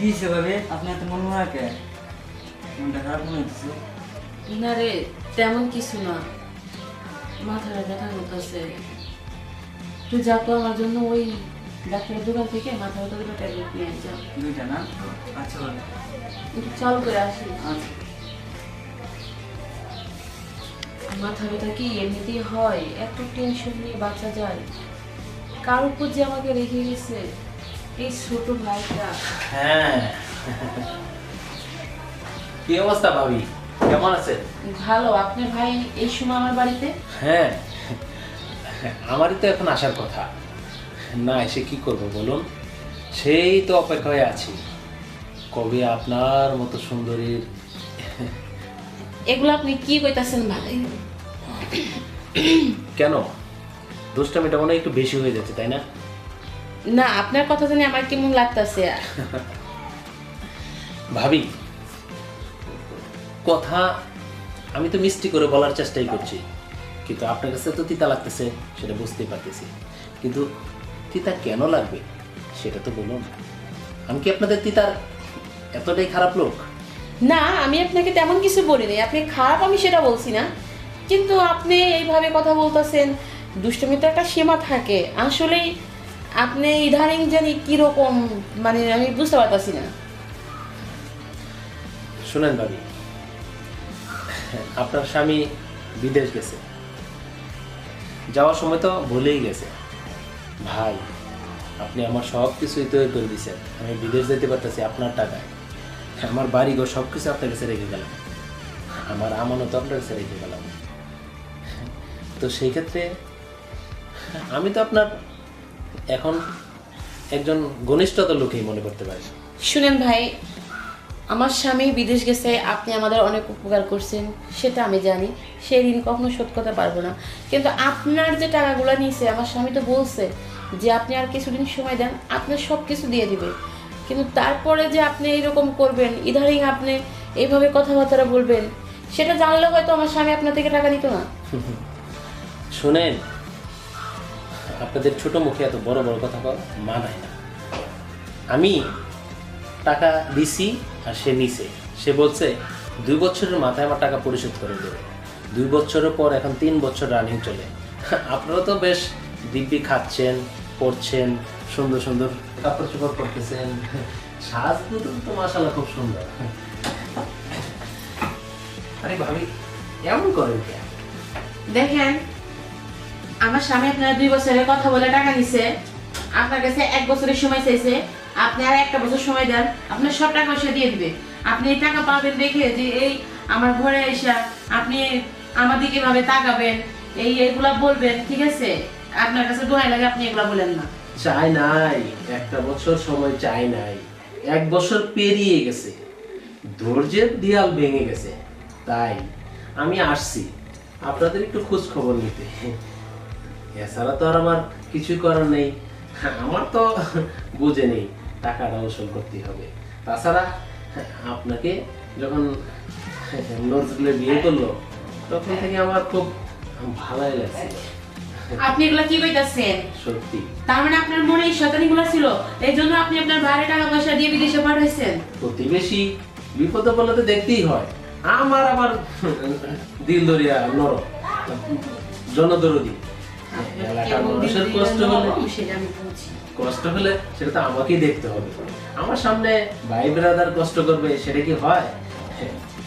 হয়েছে ভাবে আপনি এত মন মরা কে? মনটা খারাপ মনে হচ্ছে। না রে তেমন কিছু না। মাথাটা ব্যথা করতেছে তুই যা তো আমার জন্য ওই ডাক্তারের দোকান থেকে মাথা ব্যথা দুটো ট্যাবলেট নিয়ে যা। দুইটা না? আচ্ছা একটু চালু করে আসি। আচ্ছা। মাথা ব্যথা কি এমনিতেই হয়? এত টেনশন নিয়ে বাঁচা যায়। কার উপর যে আমাকে রেখে গেছে। এই ছোট ভাইটা। হ্যাঁ। কি অবস্থা ভাবি? কেমন আছে ভালো। আপনার ভাই এই সময় আমার বাড়িতে? হ্যাঁ। আমারই তো এখন আসার কথা। না এসে কি করব বলুন? সেই তো অপেক্ষায় আছি। কবে আপনার মতো সুন্দরীর এগুলো আপনি কি কইতাছেন ভাই? কেন? দুষ্টামিটা মনে হয় একটু বেশি হয়ে যাচ্ছে তাই না? না আপনার কথা জানি আমার কেমন লাগতাছে? ভাবি কথা আমি তো মিষ্টি করে বলার চেষ্টাই করছি কিন্তু আপনার কাছে তো তিতা লাগতেছে সেটা বুঝতেই পারতেছি। কিন্তু তিতা কেন লাগবে সেটা তো বলুন। আমি কি আপনাদের তিতার এতটাই খারাপ লোক? না আমি আপনাকে তেমন কিছু বলিনি আপনি খারাপ আমি সেটা বলছি না। কিন্তু আপনি এইভাবে কথা বলতেছেন দুষ্টমিতে একটা সীমা থাকে। আসলেই আপনি ইদানিং জানি কীরকম মানে আমি বুঝতে পারতাছি না। শুনেন ভাবি, আপনার স্বামী বিদেশ গেছে। যাওয়ার সময় তো ভুলেই গেছে। ভাই, আপনি আমার সব কিছুই তৈরি করে দিয়েছেন। আমি বিদেশ যেতে পারতেছি আপনার টাকায়। আমার বাড়ি ঘর সব কিছু আপনার কাছে রেখে গেলাম। আমার আমানত আপনার কাছে রেখে গেলাম। তো সেই ক্ষেত্রে আমি তো আপনার এখন একজন ঘনিষ্ঠতার লোকেই মনে করতে পারে। শুনেন ভাই আমার স্বামী বিদেশ গেছে আপনি আমাদের অনেক উপকার করছেন সেটা আমি জানি। সেই ঋণ কখনো শোধ করতে পারব না। কিন্তু আপনার যে টাকাগুলো নিয়েছে আমার স্বামী তো বলছে যে আপনি আর কিছুদিন সময় দেন আপনার সব কিছু দিয়ে দিবে। কিন্তু তারপরে যে আপনি এইরকম করবেন ইদারিং আপনি এইভাবে কথাবার্তা বলবেন সেটা জানলে হয়তো আমার স্বামী আপনার থেকে টাকা নিত না। শুনেন আপনাদের ছোট মুখে এত বড় বড় কথা বলা মানায় না। আমি টাকা দিছি আর সে নিছে। সে বলছে, দুই বছরের মাথায় আমার টাকা পরিশোধ করে দেবে দুই বছরের পর এখন তিন বছর রানিং চলে। আপনারা তো বেশ দিব্যি খাচ্ছেন, পড়ছেন, সুন্দর সুন্দর কাপড় চোপড় করতেছেন সাজ তো মাসাল্লাহ খুব সুন্দর। আরে ভাবি, এমন করেন দেখেন আমার স্বামী আপনার দুই বছরের কথা বলে টাকা নিছে। আপনার কাছে এক বছরের সময় চাইছে। আপনি আর একটা বছর সময় দেন, আপনার সব টাকা পয়সা দিয়ে দিবে। আপনি এই টাকা পাবেন দেখে যে এই আমার ঘরে এসে আপনি আমার দিকে ভাবে তাকাবেন, এই এগুলা বলবেন, ঠিক আছে? আপনার কাছে দোহাই লাগে, আপনি এগুলা বলেন না। চাই নাই, একটা বছর সময় চাই নাই। এক বছর পেরিয়ে গেছে, ধৈর্যের দেয়াল ভেঙে গেছে। তাই আমি আসছি, আপনাদের একটু খোঁজ খবর নিতে। এছাড়া তো আর আমার কিছুই করার নেই। আমার তো বুঝে নেই টাকাটা উসুল করতে হবে। তাছাড়া আপনাকে যখন নজরুলে বিয়ে করল তখন থেকে আমার খুব ভালোই লাগছে। আপনি এগুলা কি কইতাছেন? সত্যি। তার মানে আপনার মনে এই শতানিগুলো ছিল? এই জন্য আপনি আপনার বাইরে টাকা পয়সা দিয়ে বিদেশে পাঠাইছেন? প্রতিবেশী বিপদে পড়লে তো দেখতেই হয়। আমার আবার দিল দরিয়া নর জনদরদি। এলাকার মানুষের কষ্ট হলে। কষ্ট হলে সেটা তো আমাকেই দেখতে হবে। আমার সামনে ভাই ব্রাদার কষ্ট করবে সেটা কি হয়?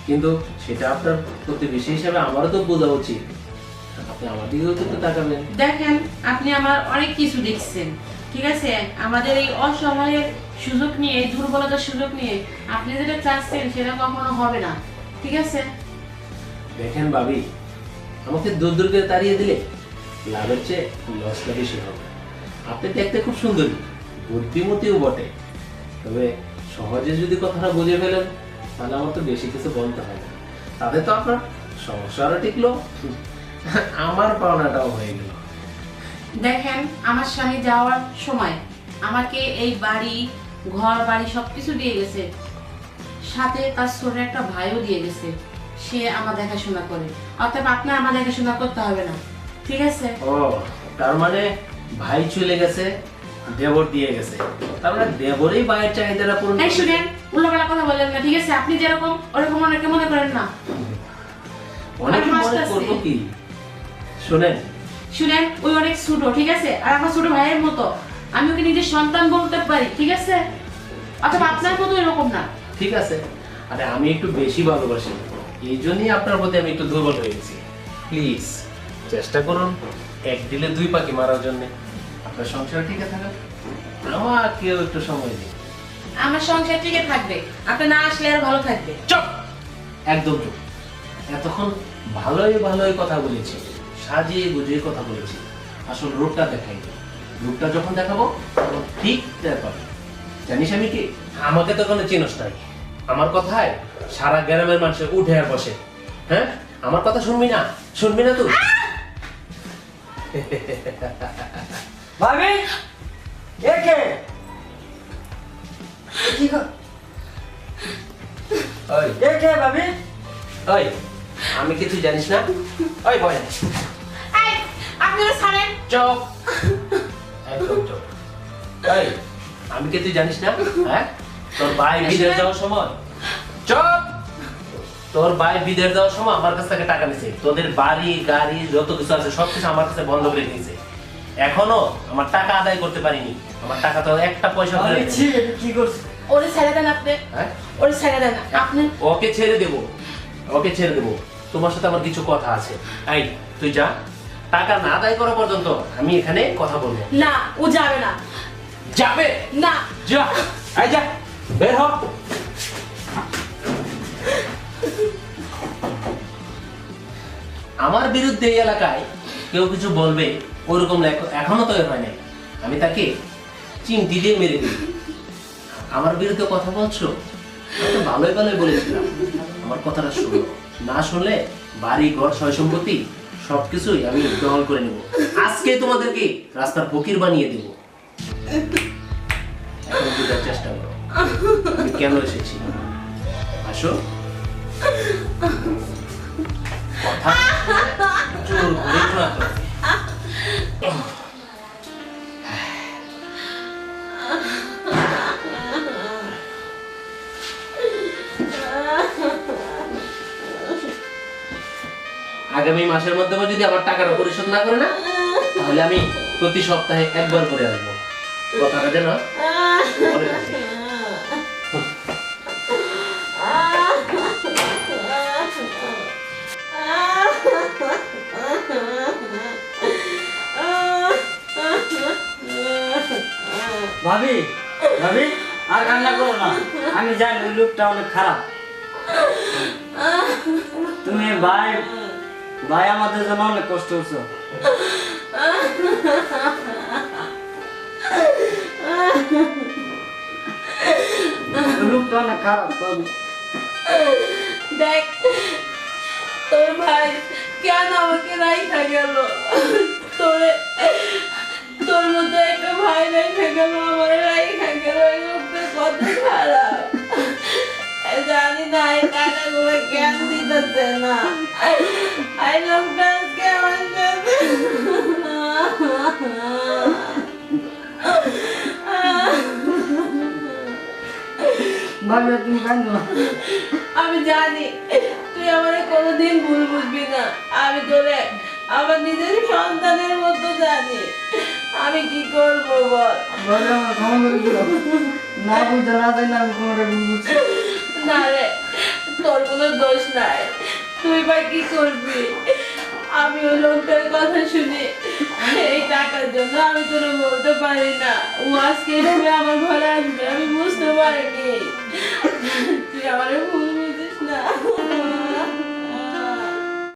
কিন্তু সেটা আপনার প্রতিবেশী হিসাবে আমারও তো বোঝা উচিত। আপনি আমার দিকেও তো তাকাবেন। দেখেন আপনি আমার অনেক কিছু দেখছেন ঠিক আছে? আমাদের এই অসহায়ের সুযোগ নিয়ে এই দুর্বলতার সুযোগ নিয়ে আপনি যেটা চাচ্ছেন সেটা কখনো হবে না ঠিক আছে? দেখেন ভাবি আমাকে দূর দূর করে তাড়িয়ে দিলে লাভের চেয়ে লসটা বেশি হবে। আপনি দেখতে খুব সুন্দরী, বুদ্ধিমতীও বটে। তবে সহজে যদি কথাটা বুঝে ফেলেন, তাহলে আমার তো বেশি কিছু বলতে হয় না। তাতে তো আপনার সংসারও টিকলো, আমার পাওনাটাও হয়ে গেল। দেখেন, আমার স্বামী যাওয়ার সময় আমাকে এই বাড়ি, ঘর, বাড়ি সবকিছু দিয়ে গেছে। সাথে তার ছোট একটা ভাইও দিয়ে গেছে। সে আমার দেখাশোনা করে। অর্থাৎ আপনার আমার দেখাশোনা করতে হবে না। ঠিক আছে। ও তার মানে ভাই চলে গেছে দেবর দিয়ে গেছে। তার মানে দেবরই বাইরের চাহিদাটা পূরণ এই। শুনেন উল্লাপাল্লা কথা বলেন না ঠিক আছে? আপনি যেরকম ওরকম অনেকে মনে করেন না। অনেক মনে। করব কি? শোনেন। শুনেন ওই অনেক ছোট ঠিক আছে? আর আমার ছোট ভাইয়ের মতো। আমি ওকে নিজের সন্তান বলতে পারি ঠিক আছে? অথবা আপনার মতো এরকম না। ঠিক আছে। আরে আমি একটু বেশি ভালোবাসি এই জন্যই আপনার প্রতি আমি একটু দুর্বল হয়ে গেছি। প্লিজ। চেষ্টা করুন এক দিলে দুই পাখি মারার জন্য। আপনার সংসার ঠিকই থাকা আমাকেও একটু সময় দিন আমার সংসার টিকে থাকবে। আপনি না আসলে আর ভালো থাকবে। চুপ! একদম চুপ। এতক্ষণ ভালোই ভালোই কথা বলেছি। সাজিয়ে গুজিয়ে কথা বলেছি। আসল রূপটা দেখাই রূপটা যখন দেখাবো তখন ঠিক টের পাবে। জানিস আমি কি? আমাকে তো কোনো চিনস নাই। আমার কথায় সারা গ্রামের মানুষের উঠে আর বসে। হ্যাঁ? আমার কথা শুনবি না? শুনবি না তুই? ভাবি? এ কে? কি গো? ওই। এ কে ভাবি? ওই। আমি কিছু জানিস না? ওই বয় এই আপনি ওরা ছাড়েন। চুপ। একদম চুপ। এই আমি কি তুই জানিস না? হ্যাঁ? তোর ভাই বিদেশ যাওয়ার সময়? চুপ! তোর ভাই বিদেশ যাওয়ার সময় আমার কাছ থেকে টাকা নিছে। তোদের বাড়ি গাড়ি যত কিছু আছে সব কিছু আমার কাছে বন্ধ করে দিয়েছে। এখনও আমার টাকা আদায় করতে পারিনি। আমার টাকা তো একটা পয়সা কি করছ ওরে ছেড়ে দেন আপনি। হ্যাঁ? ওরে ছেড়ে দেন। আপনি ওকে ছেড়ে দেবো। ওকে ছেড়ে দেবো। তোমার সাথে আমার কিছু কথা আছে। এই তুই যা। টাকা না আদায় করা পর্যন্ত আমি এখানে কথা বলব। না ও যাবে না। যাবে? না। যা। আই যা বের হ। আমার বিরুদ্ধে এই এলাকায় কেউ কিছু বলবে, ওরকম এখনও তৈরি হয় নাই। আমি তাকে চিমটি দিয়ে মেরে দিই আমার বিরুদ্ধে কথা বলছো? তো ভালোই ভালোই বলেছিলাম। আমার কথাটা শুনো। না শুনলে বাড়ি, ঘর, সয় সম্পত্তি, সবকিছুই আমি দখল করে নেব। আজকে তোমাদেরকে রাস্তার ফকির বানিয়ে দেবো। এখন চেষ্টা করো। কেন এসেছি? আসো। আগামী মাসের মধ্যে যদি আমার টাকাটা পরিশোধ না করে না, তাহলে আমি প্রতি সপ্তাহে একবার করে আসব। কথাটা যেন ভাবি ভাবি, আর কান্না করো না। আমি জানি ওই লোকটা অনেক খারাপ। তুমি ভাই ভাই আমাদের জন্য অনেক কষ্ট ওই লোকটা অনেক খারাপ দেখ, তোর ভাই কেন আমাকে রাইখা গেল? তোর এই টাকাগুলো জ্ঞান দিতেছে না এই লোকটা আজকে আমার সাথে ভাবি আর তুমি কান্দো না আমি জানি তুই আমার কোনোদিন ভুল বুঝবি না। আমি তোরে আমার নিজের সন্তানের মতো জানি। আমি কি করব বল? ভাবি আমার ক্ষমা করে দিও না বুঝতে না জানি না আমি কোনোটা ভুল বুঝছি। না রে তোর কোনো দোষ নাই। তুই বা কি করবি? আমি ওই লোকটার কথা শুনি। এই টাকার জন্য আমি তোর বলতে পারি না। ও আজকে আমার ঘরে আসবে, আমি বুঝতে পারিনি। তুই আমার ভুল